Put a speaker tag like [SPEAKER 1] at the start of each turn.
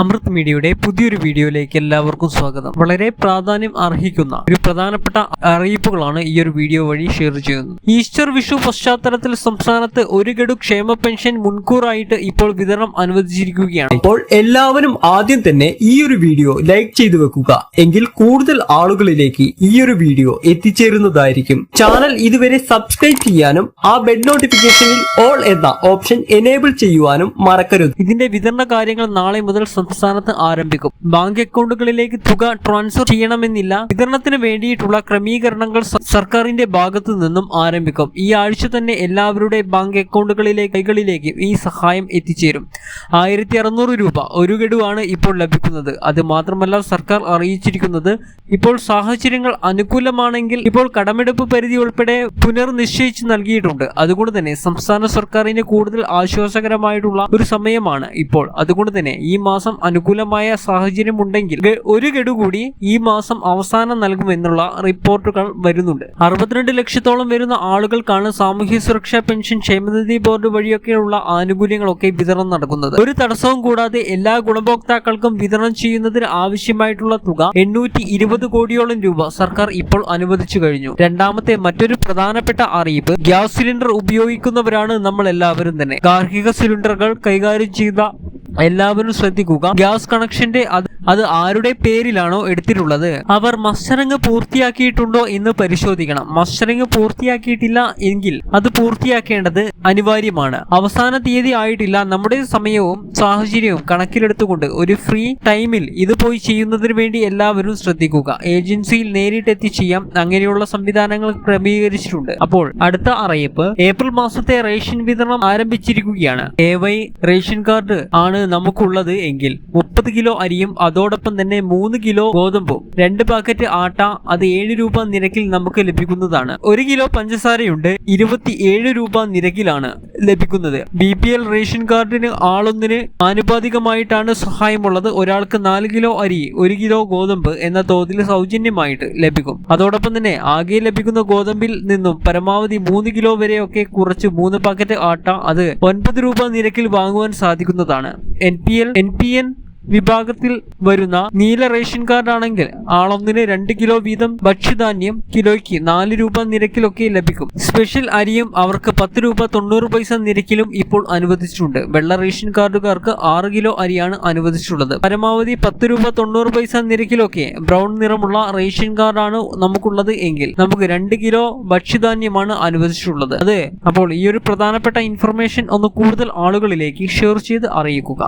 [SPEAKER 1] അമൃത് മീഡിയയുടെ പുതിയൊരു വീഡിയോയിലേക്ക് എല്ലാവർക്കും സ്വാഗതം. വളരെ പ്രാധാന്യം അർഹിക്കുന്ന ഒരു പ്രധാനപ്പെട്ട അറിയിപ്പുകളാണ് ഈ ഒരു വീഡിയോ വഴി ഷെയർ ചെയ്യുന്നത്. ഈസ്റ്റർ വിഷു പശ്ചാത്തലത്തിൽ സംസ്ഥാനത്ത് ഒരു ഗഡു ക്ഷേമ പെൻഷൻ മുൻകൂറായിട്ട് ഇപ്പോൾ വിതരണം അനുവദിച്ചിരിക്കുകയാണ്.
[SPEAKER 2] അപ്പോൾ എല്ലാവരും ആദ്യം തന്നെ ഈ ഒരു വീഡിയോ ലൈക്ക് ചെയ്തു വെക്കുക. എങ്കിൽ കൂടുതൽ ആളുകളിലേക്ക് ഈ ഒരു വീഡിയോ എത്തിച്ചേരുന്നതായിരിക്കും. ചാനൽ ഇതുവരെ സബ്സ്ക്രൈബ് ചെയ്യാനും ആ ബെഡ് നോട്ടിഫിക്കേഷനിൽ ഓൾ എന്ന ഓപ്ഷൻ എനേബിൾ ചെയ്യുവാനും മറക്കരുത്.
[SPEAKER 1] ഇതിന്റെ വിതരണ കാര്യങ്ങൾ നാളെ മുതൽ സംസ്ഥാനത്ത് ആരംഭിക്കും. ബാങ്ക് അക്കൗണ്ടുകളിലേക്ക് തുക ട്രാൻസ്ഫർ ചെയ്യണമെന്നില്ല. വിതരണത്തിന് വേണ്ടിയിട്ടുള്ള ക്രമീകരണങ്ങൾ സർക്കാരിന്റെ ഭാഗത്തു നിന്നും ആരംഭിക്കും. ഈ ആഴ്ച തന്നെ എല്ലാവരുടെ ബാങ്ക് അക്കൗണ്ടുകളിലേക്ക് കൈകളിലേക്ക് ഈ സഹായം എത്തിച്ചേരും. ആയിരത്തി അറുന്നൂറ് രൂപ ഒരു ഗഡുവാണ് ഇപ്പോൾ ലഭിക്കുന്നത്. അത് മാത്രമല്ല സർക്കാർ അറിയിച്ചിരിക്കുന്നത് ഇപ്പോൾ സാഹചര്യങ്ങൾ അനുകൂലമാണെങ്കിൽ ഇപ്പോൾ കടമെടുപ്പ് പരിധി ഉൾപ്പെടെ പുനർനിശ്ചയിച്ച് നൽകിയിട്ടുണ്ട്. അതുകൊണ്ട് തന്നെ സംസ്ഥാന സർക്കാരിന് കൂടുതൽ ആശ്വാസകരമായിട്ടുള്ള ഒരു സമയമാണ് ഇപ്പോൾ. അതുകൊണ്ട് തന്നെ ഈ മാസം അനുകൂലമായ സാഹചര്യം ഉണ്ടെങ്കിൽ ഒരു ഗഡു കൂടി ഈ മാസം അവസാനം നൽകുമെന്നുള്ള റിപ്പോർട്ടുകൾ വരുന്നുണ്ട്. അറുപത്തിരണ്ട് ലക്ഷത്തോളം വരുന്ന ആളുകൾക്കാണ് സാമൂഹ്യ സുരക്ഷാ പെൻഷൻ ക്ഷേമനിധി ബോർഡ് വഴിയൊക്കെയുള്ള ആനുകൂല്യങ്ങളൊക്കെ വിതരണം നടക്കുന്നത്. ഒരു തടസ്സവും കൂടാതെ എല്ലാ ഗുണഭോക്താക്കൾക്കും വിതരണം ചെയ്യുന്നതിന് ആവശ്യമായിട്ടുള്ള തുക എണ്ണൂറ്റി ഇരുപത് കോടിയോളം രൂപ സർക്കാർ ഇപ്പോൾ അനുവദിച്ചു കഴിഞ്ഞു. രണ്ടാമത്തെ മറ്റൊരു പ്രധാനപ്പെട്ട അറിയിപ്പ് ഗ്യാസ് സിലിണ്ടർ ഉപയോഗിക്കുന്നവരാണ് നമ്മൾ എല്ലാവരും തന്നെ. ഗാർഹിക സിലിണ്ടറുകൾ കൈകാര്യം ചെയ്ത എല്ലാവരും ശ്രദ്ധിക്കുക. ഗ്യാസ് കണക്ഷന്റെ അത് ആരുടെ പേരിലാണോ എടുത്തിട്ടുള്ളത്? അവർ മസ്റ്ററിംഗ് പൂർത്തിയാക്കിയിട്ടുണ്ടോ എന്ന് പരിശോധിക്കണം. മസ്റ്ററിംഗ് പൂർത്തിയാക്കിയിട്ടില്ല എങ്കിൽ അത് പൂർത്തിയാക്കേണ്ടത് അനിവാര്യമാണ്. അവസാന തീയതി ആയിട്ടില്ല. നമ്മുടെ സമയവും സാഹചര്യവും കണക്കിലെടുത്തുകൊണ്ട് ഒരു ഫ്രീ ടൈമിൽ ഇത് പോയി ചെയ്യുന്നതിന് വേണ്ടി എല്ലാവരും ശ്രദ്ധിക്കുക. ഏജൻസിയിൽ നേരിട്ടെത്തി ചെയ്യാം. അങ്ങനെയുള്ള സംവിധാനങ്ങൾ ക്രമീകരിച്ചിട്ടുണ്ട്. അപ്പോൾ അടുത്ത അറിയിപ്പ്. ഏപ്രിൽ മാസത്തെ റേഷൻ വിതരണം ആരംഭിച്ചിരിക്കുകയാണ്. എ വൈ റേഷൻ കാർഡ് ആണ് നമുക്കുള്ളത് എങ്കിൽ മുപ്പത് കിലോ അരിയും അതോടൊപ്പം തന്നെ മൂന്ന് കിലോ ഗോതമ്പും രണ്ട് പാക്കറ്റ് ആട്ട അത് ഏഴ് രൂപ നിരക്കിൽ നമുക്ക് ലഭിക്കുന്നതാണ്. ഒരു കിലോ പഞ്ചസാരയുണ്ട് ഇരുപത്തി ഏഴ് രൂപ നിരക്കിലാണ് ലഭിക്കുന്നത്. ബി പി എൽ റേഷൻ കാർഡിന് ആളൊന്നിന് ആനുപാതികമായിട്ടാണ് സഹായമുള്ളത്. ഒരാൾക്ക് നാല് കിലോ അരി ഒരു കിലോ ഗോതമ്പ് എന്ന തോതിൽ സൗജന്യമായിട്ട് ലഭിക്കും. അതോടൊപ്പം തന്നെ ആകെ ലഭിക്കുന്ന ഗോതമ്പിൽ നിന്നും പരമാവധി മൂന്ന് കിലോ വരെയൊക്കെ കുറച്ച് മൂന്ന് പാക്കറ്റ് ആട്ട അത് ഒൻപത് രൂപ നിരക്കിൽ വാങ്ങുവാൻ സാധിക്കുന്നതാണ്. N P L N P N വിഭാഗത്തിൽ വരുന്ന നീല റേഷൻ കാർഡ് ആണെങ്കിൽ ആളൊന്നിന് രണ്ട് കിലോ വീതം ഭക്ഷ്യധാന്യം കിലോയ്ക്ക് നാല് രൂപ നിരക്കിലൊക്കെ ലഭിക്കും. സ്പെഷ്യൽ അരിയും അവർക്ക് പത്ത് രൂപ തൊണ്ണൂറ് പൈസ നിരക്കിലും ഇപ്പോൾ അനുവദിച്ചിട്ടുണ്ട്. വെള്ള റേഷൻ കാർഡുകാർക്ക് ആറ് കിലോ അരിയാണ് അനുവദിച്ചിട്ടുള്ളത്. പരമാവധി പത്ത് രൂപ തൊണ്ണൂറ് പൈസ നിരക്കിലൊക്കെ ബ്രൗൺ നിറമുള്ള റേഷൻ കാർഡാണ് നമുക്കുള്ളത് എങ്കിൽ നമുക്ക് രണ്ട് കിലോ ഭക്ഷ്യധാന്യമാണ് അനുവദിച്ചിട്ടുള്ളത്. അതെ അപ്പോൾ ഈ ഒരു പ്രധാനപ്പെട്ട ഇൻഫർമേഷൻ ഒന്ന് കൂടുതൽ ആളുകളിലേക്ക് ഷെയർ ചെയ്ത് അറിയിക്കുക.